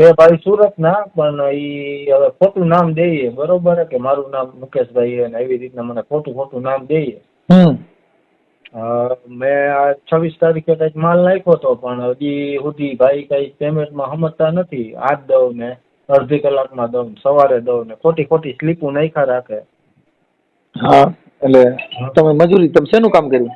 છે ભાઈ સુરત ના પણ ઈ હવે ખોટું નામ દઈએ. બરોબર કે મારું નામ મુકેશભાઈ અને એવી રીતના મને ખોટું ખોટું નામ દઈએ. મેં આ છવ્વીસ તારીખે કંઈક માલ નાખ્યો હતો પણ હજી સુધી ભાઈ કંઈ પેમેન્ટમાં સમજતા નથી. આજ દઉં ને અડધી કલાકમાં દઉં સવારે દઉં ને ખોટી ખોટી સ્લીપું નાખ્યા રાખે. હા એટલે તમે મજૂરી તમે શેનું કામ કર્યું?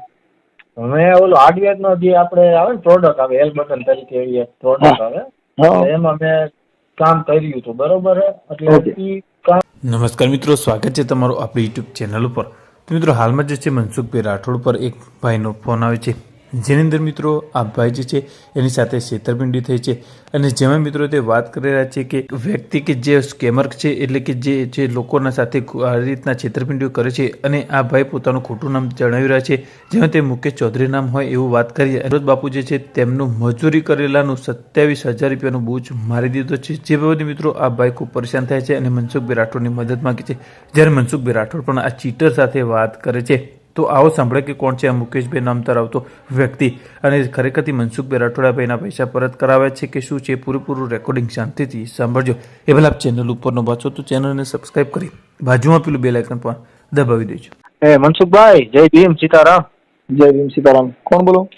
મેં ઓલું હાર્ડવેરનો જે આપણે આવે ને પ્રોડક્ટ આવે એલ બટન તરીકે એવી એક પ્રોડક્ટ આવે. એમાં મેં કામ કર્યું હતું બરોબર એટલે કામ નમસ્કાર મિત્રો સ્વાગત છે તમારું આપણી યુટ્યુબ ચેનલ ઉપર. મિત્રો હાલમાં જે છે મનસુખભાઈ રાઠોડ પર એક ભાઈનો ફોન આવે છે. જેની અંદર મિત્રો આ ભાઈ જે છે, એની સાથે છેતરપિંડી થઈ છે. અને જેમાં મિત્રો તે વાત કરી રહ્યા છે કે વ્યક્તિ કે જે સ્કેમર છે, એટલે કે જે જે લોકોના સાથે આ રીતના છેતરપિંડીઓ કરે છે અને આ ભાઈ પોતાનું ખોટું નામ જણાવી રહ્યા છે, જેમાં તે મુકેશ ચૌધરી નામ હોય એવું વાત કરીએ અનુરોધ બાપુ જે છે, તેમનું મજૂરી કરેલાનું સત્યાવીસ હજાર રૂપિયાનું બૂચ મારી દીધો છે. જે બાબતે મિત્રો આ ભાઈ ખૂબ પરેશાન થાય છે અને મનસુખભાઈ રાઠોડની મદદ માગી છે. જ્યારે મનસુખભાઈ રાઠોડ પણ આ ચીટર સાથે વાત કરે છે. તો આવો સાંભળે કે કોણ છે? આ મુકેશભાઈ નામ ધરાવતો વ્યક્તિ. અને ખરેખરથી મનસુખભાઈ રાઠોડાભાઈના પૈસા પરત કરાવે છે કે શું છે? પૂરેપૂરું રેકોર્ડિંગ શાંતિથી સાંભળજો. એ પહેલાં આપ ચેનલ ઉપરનો વાંચો તો ચેનલને સબસ્ક્રાઇબ કરી બાજુમાં પેલું બેલ આઇકન પણ દબાવી દેજો. એ મનસુખભાઈ જય ભીમ સીતારામ. જય ભીમ સીતારામ. કોણ બોલો?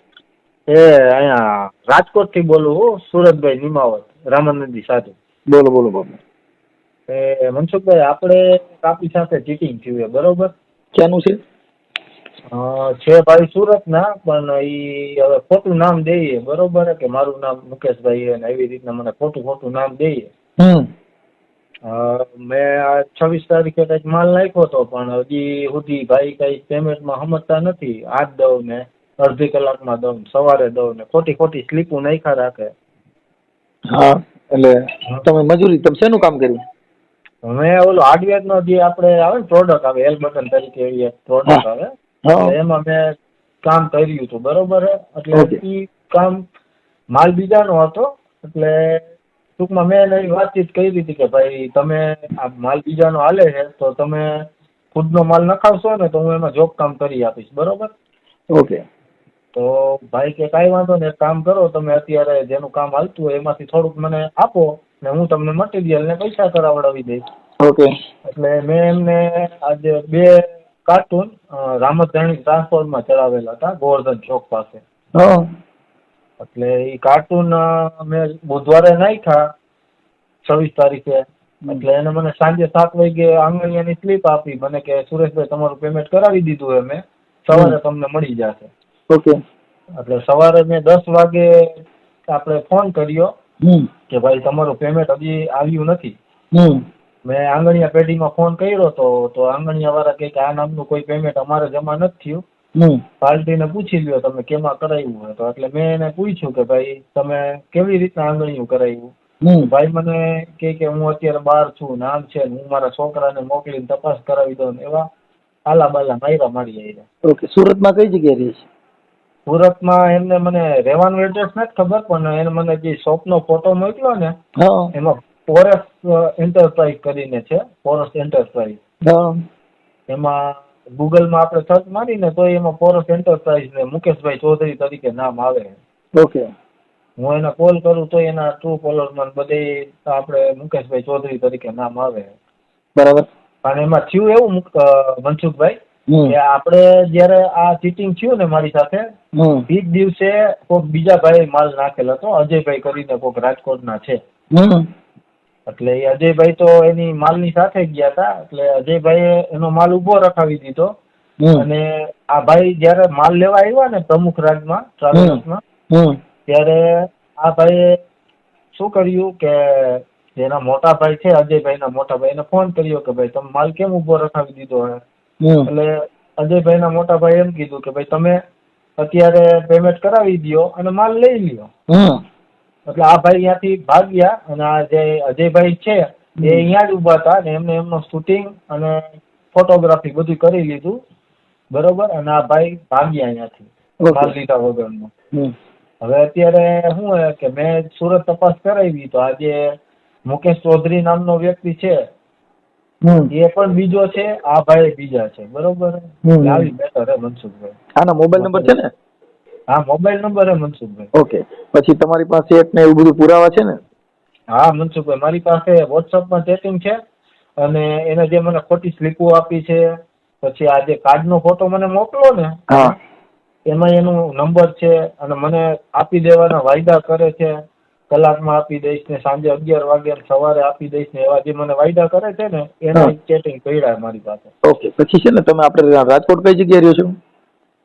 એ અહીંયા રાજકોટથી બોલું હું સુરતભાઈ નિમાવત રામાનંદી સાધુ. બોલો બોલો બોલો. એ મનસુખભાઈ આપણે કાપી સાથે ચીટિંગ થયું છે બરોબર? ક્યાંનું છે? છે ભાઈ સુરત ના પણ ઈ હવે ખોટું નામ દઈએ બરોબર? કે મારું નામ મુકેશભાઈ અને એવી રીતના મને ખોટું ખોટું નામ દઈએ. મેં આ છવ્વીસ તારીખે કંઈક માલ નાખ્યો હતો પણ હજી સુધી ભાઈ કંઈ પેમેન્ટમાં સમજતા નથી. આજ દઉં ને અડધી કલાકમાં દઉં સવારે દઉં ને ખોટી ખોટી સ્લીપું નાખ્યા રાખે. હા એટલે તમે મજૂરી તમે શેનું કામ કર્યું? મેં ઓલો હાર્ડવેરનો જે આપણે આવે ને પ્રોડક્ટ આવે એલ બટન તરીકે એવી એક પ્રોડક્ટ આવે. એમાં મેં કામ કર્યું હતું બરોબર એટલે એ કામ માલ બીજાનો હતો એટલે ટૂંકમાં મેં એની વાતચીત કરી હતી કે ભાઈ તમે આ માલ બીજાનો હાલે છે તો તમે ખુદનો માલ નખાવશો ને તો હું એમાં જોબ કામ કરી આપીશ બરોબર? ઓકે. તો ભાઈ કે કાંઈ વાંધો નહીં કામ કરો તમે અત્યારે જેનું કામ હાલતું હોય એમાંથી થોડુંક મને આપો ને હું તમને મટીરિયલ ને પૈસા કરાવડાવી દઈશ. ઓકે. એટલે મેં એમને આજે બે કાર્ટૂન રામતધાણી ટ્રાન્સપોર્ટમાં ચલાવેલા હતા ગોવર્ધન ચોક પાસે. એટલે એ કાર્ટૂન મેં બુધવારે નાખ્યા છવ્વીસ તારીખે. એટલે એને મને સાંજે સાત વાગે આંગણિયાની સ્લીપ આપી મને કે સુરેશભાઈ તમારું પેમેન્ટ કરાવી દીધું એ મેં. સવારે તમને મળી જશે. ઓકે. એટલે સવારે મેં દસ વાગે આપણે ફોન કર્યો કે ભાઈ તમારું પેમેન્ટ હજી આવ્યું નથી. મેં આંગણિયા પેઢીમાં ફોન કર્યો તો તો આંગણિયા વાળા કહે કે આ નામનું કોઈ પેમેન્ટ અમારે જમા નથી થયું. પાર્ટીને પૂછી લ્યો તમે કેમાં કરાવ્યું હોય તો. એટલે મેં એને પૂછ્યું કે ભાઈ તમે કેવી રીતના આંગણિયું કરાવ્યું ભાઈ મને કે કે હું અત્યારે બહાર છું ને આમ છે હું મારા છોકરાને મોકલીને તપાસ કરાવી દઉં એવા આલા બાલા માયરા મારી આવ્યા ઓકે સુરતમાં કઈ જગ્યાએ રહે છે? સુરતમાં એમને મને રહેવાનું એડ્રેસ નથી ખબર પણ એને મને જે શોપનો ફોટો મોકલ્યો ને એમાં ફોરેસ એન્ટરપ્રાઇઝ કરીને છે ફોરેસ્ટ એન્ટરપ્રાઇઝ એમાં એમાં ગૂગલમાં આપણે સર્ચ મારીને તો એમાં ફોરેસ્ટ એન્ટરપ્રાઇઝ ને મુકેશભાઈ ચૌધરી તરીકે નામ આવે. ઓકે. હું એને કોલ કરું તો એના ટ્રુ કોલરમાં બધે આપણે મુકેશભાઈ ચૌધરી તરીકે નામ આવે. બરાબર. અને એમાં થયું એવું મનસુખભાઈ કે આપણે જ્યારે આ ચીટિંગ થયું ને મારી સાથે એ જ દિવસે કોઈક બીજા ભાઈ માલ નાખેલ હતો અજયભાઈ કરીને કોઈક રાજકોટના છે. એટલે એ અજયભાઈ તો એની માલની સાથે ગયા હતા. એટલે અજયભાઈએ એનો માલ ઊભો રખાવી દીધો. અને આ ભાઈ જ્યારે માલ લેવા આવ્યા ને પ્રમુખ રાજમાં ટ્રાવેલ્સમાં ત્યારે આ ભાઈએ શું કર્યું કે જેના મોટા ભાઈ છે અજયભાઈના મોટા ભાઈને ફોન કર્યો કે ભાઈ તમે માલ કેમ ઊભો રખાવી દીધો હે? એટલે અજયભાઈના મોટા ભાઈ એમ કીધું કે ભાઈ તમે અત્યારે પેમેન્ટ કરાવી દ્યો અને માલ લઈ લ્યો. એટલે આ ભાઈ ત્યાંથી ભાગ્યા અને આ જે અજયભાઈ છે એ અહીંયા જ ઊભા હતા અને એમને એમનો શૂટિંગ અને ફોટોગ્રાફી બધું કરી લીધું. બરોબર? અને આ ભાઈ ભાગ્યા અહીંયાથી ભાગ લીધા વગરનો. હવે અત્યારે શું હે કે મેં સુરત તપાસ કરાવી તો આજે મુકેશ ચૌધરી નામનો વ્યક્તિ છે. હમ. એ પણ બીજો છે આ ભાઈ બીજા છે. બરોબર? આવી બેટર હે મનસુખભાઈ. આના મોબાઈલ નંબર છે ને? હા મોબાઈલ નંબર હે મનસુખભાઈ. ઓકે. પછી તમારી પાસે એક ને એવું બધું પુરાવા છે ને? હા મનસુખભાઈ મારી પાસે વોટ્સઅપમાં ચેટિંગ છે અને એને જે મને ખોટી સ્લીપો આપી છે પછી આ જે કાર્ડનો ફોટો મને મોકલો ને હા. એમાં એનો નંબર છે અને મને આપી દેવાના વાયદા કરે છે. કલાકમાં આપી દઈશ ને સાંજે અગિયાર વાગે ને સવારે આપી દઈશ ને એવા જે મને વાયદા કરે છે ને એના ચેટિંગ કર્યા મારી પાસે. ઓકે. પછી છે ને તમે આપણે રાજકોટ કઈ જગ્યાએ રહ્યો છો?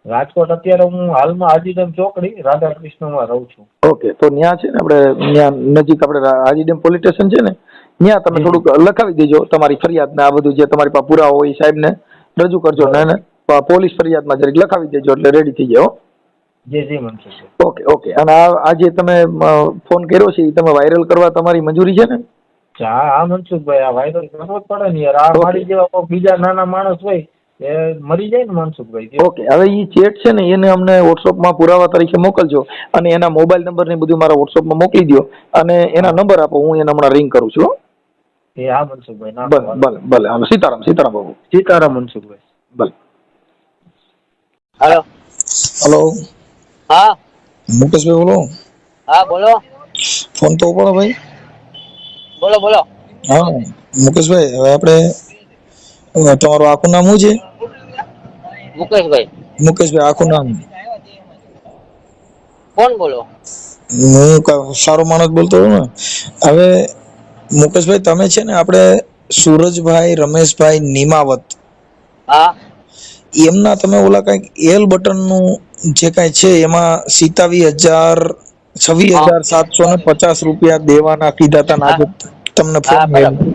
રાજકોટ અત્યારે હું હાલમાં હાજીડેમ ચોકડી રાધા કૃષ્ણમાં રહું છું. ઓકે તો ત્યાં છે ને આપણે ત્યાં નજીક આપણે આજીડેમ પોલીસ સ્ટેશન છે ને? ત્યાં તમે થોડુંક લખાવી દેજો તમારી ફરિયાદ ને આ બધું જે તમારી પાસે પુરાવો હોય એ સાહેબને રજૂ કરજો ને પોલીસ ફરિયાદમાં જરીક લખાવી દેજો એટલે રેડી થઈ જાય જી જી મનસુખભાઈ. Okay okay. અને આ જે તમે ફોન કર્યો છે એ તમે વાયરલ કરવા તમારી મંજૂરી છે ને? હા મનસુખભાઈ આ વાયરલ કરવો જ પડે ને યાર. આ મારી જેવા બીજા નાના માણસ હોય એ મરી જાય ને મનસુખભાઈ ઓકે હવે એ ચેટ છે ને એને અમને વોટ્સઅપમાં પુરાવા તરીકે મોકલજો અને એના મોબાઈલ નંબર ને બધું મારા વોટ્સઅપમાં મોકલી દો અને એના નંબર આપો હું એને હમણાં રિંગ કરું છું હો. એ હા મનસુખભાઈ ના ભલે ભલે ભલે હાલો સીતારામ સીતારામ બાબુ. સીતારામ મનસુખભાઈ. ભલે. હાલો હલો હા. મુકેશભાઈ બોલો. હા બોલો. ફોન તો ઉપાડો ભાઈ. બોલો બોલો. હા મુકેશભાઈ હવે આપણે તમારું આખું નામ શું છે? મુકેશભાઈ. મુકેશભાઈ આખું નામ. કોણ બોલો? હું સારો માણસ બોલતો ને. હવે મુકેશભાઈ તમે છે ને આપણે સુરજભાઈ રમેશભાઈ નિમાવત. હા. એમના તમે ઓલા કંઈક એલ બટનનું જે કઈ છે એમાં સિતાવી હજાર છવ્વીસ હજાર સાતસો ને પચાસ રૂપિયા દેવાના કીધા હતા તમને ફોન બરાબર.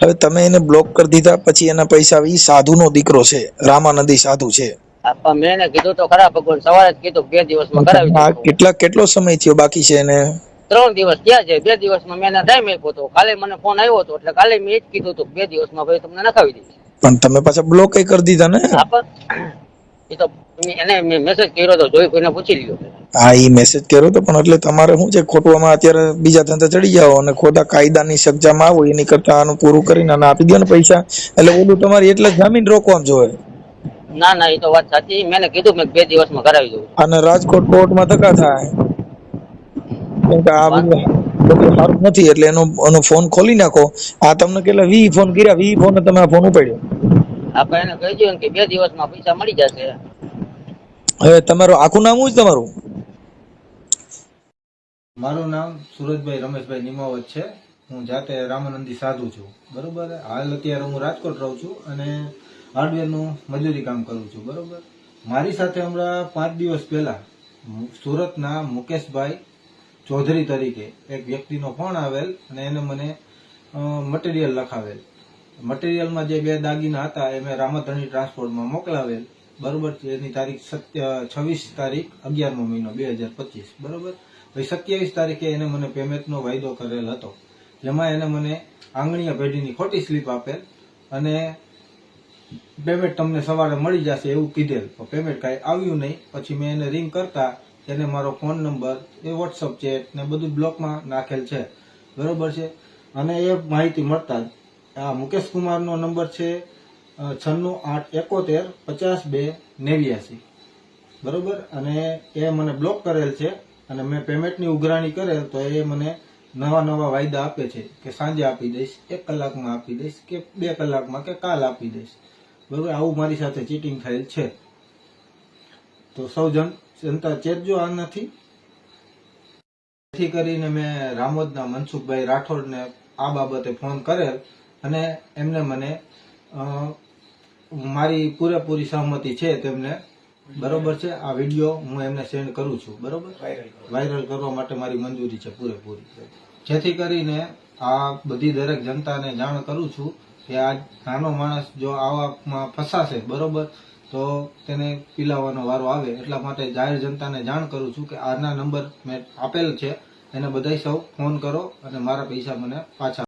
હવે તમે એને બ્લોક કરી દીધા પછી એના પૈસા આવી સાધુનો દીકરો છે રામાનંદી સાધુ છે. મેં કીધું તો ખરા ભગવાન સવારે જ કીધું બે દિવસમાં કરાવી કેટલા કેટલો સમય થયો બાકી છે એને? ત્રણ દિવસ થયા છે બે દિવસમાં મેં ટાઈમ આપ્યો હતો કાલે મને ફોન આવ્યો હતો એટલે કાલે મેં એ જ કીધું હતું બે દિવસમાં ભાઈ તમને નખાવી દીધી પણ તમે પાછા બ્લોક કરી દીધા ને? એ તો એને મેસેજ કર્યો તો જોઈ કોઈને પૂછી લ્યો. હા એ મેસેજ કર્યો તો પણ એટલે તમારે શું છે ખોટવામાં અત્યારે બીજા ધંધા ચડી જાઓ અને ખોટા કાયદાની સજામાં આવો એની કરતા આનું પૂરું કરીને અને આપી દો ને પૈસા. એટલે ઓલું તમારી એટલે જામીન રોકવા જોઈએ ના ના એ તો વાત સાચી. મેં કીધું મેં બે દિવસમાં કરાવી દઉં. અને રાજકોટ કોર્ટમાં ધક્કા થાય. કેમ કે આ બધું બધું સારું નથી એટલે એનો એનો ફોન ખોલી નાખો. આ તમને કેટલા વી ફોન કર્યા વી ફોન તમે આ ફોન ઉપાડ્યો. આપણે એને કહી દઉં કે બે દિવસમાં પૈસા મળી જશે. હવે તમારું આખું નામ શું છે તમારું? મારું નામ સુરજભાઈ રમેશભાઈ નિમાવત છે. હું જાતે રામાનંદી સાધુ છું. બરોબર? હાલ અત્યારે હું રાજકોટ રહું છું અને હાર્ડવેરનું મજૂરી કામ કરું છું. બરોબર? મારી સાથે હમણાં પાંચ દિવસ પહેલા સુરતના મુકેશભાઈ ચૌધરી તરીકે એક વ્યક્તિનો ફોન આવેલ અને એને મને મટીરિયલ લખાવેલ. મટીરિયલમાં જે બે દાગીના હતા, એ મેં રામધણી ટ્રાન્સપોર્ટમાં મોકલાવેલ. બરોબર છે? એની તારીખ સત્ય, છવ્વીસ તારીખ અગિયારમો મહિનો, બે હજાર પચીસ. બરોબર? પછી સત્યાવીસ તારીખે એને મને પેમેન્ટનો વાયદો કરેલ હતો. જેમાં એને મને આંગણીયા પેઢીની ખોટી સ્લીપ આપેલ અને પેમેન્ટ તમને સવારે મળી જશે એવું કીધેલ. પણ પેમેન્ટ કાંઈ આવ્યું નહીં. પછી મેં એને રિંગ કરતા એને મારો ફોન નંબર એ વોટ્સઅપ ચેટ ને બધું બ્લોકમાં નાખેલ છે. બરોબર છે? અને એ માહિતી મળતા જ આ મુકેશ કુમારનો નંબર છે છન્નું આઠ એકોતેર પચાસ બે નેવ્યાસી. બરોબર? અને એ મને બ્લોક કરેલ છે અને મેં પેમેન્ટની ઉઘરાણી કરેલ તો એ મને નવા નવા વાયદા આપે છે કે સાંજે આપી દઈશ, એક કલાકમાં આપી દઈશ કે બે કલાકમાં કે કાલ આપી દઈશ. બરોબર? આવું મારી સાથે ચીટિંગ થયેલ છે. તો સૌ જન જનતા ચેતજો આનાથી. જેથી કરીને મેં રામોદના મનસુખભાઈ રાઠોડને આ બાબતે ફોન કરેલ અને એમને મને મારી પૂરેપૂરી સહમતિ છે તેમને બરોબર છે. આ વીડિયો હું એમને સેન્ડ કરું છું બરોબર? વાયરલ કરવા માટે મારી મંજૂરી છે પૂરેપૂરી. જેથી કરીને આ બધી દરેક જનતાને જાણ કરું છું કે આ નાનો માણસ જો આવામાં ફસાશે બરોબર? તો તેને પીલાવાનો વારો આવે. એટલા માટે જાહેર જનતાને જાણ કરું છું કે આના નંબર મેં આપેલ છે. એને બધાય સૌ ફોન કરો અને મારા પૈસા મને પાછા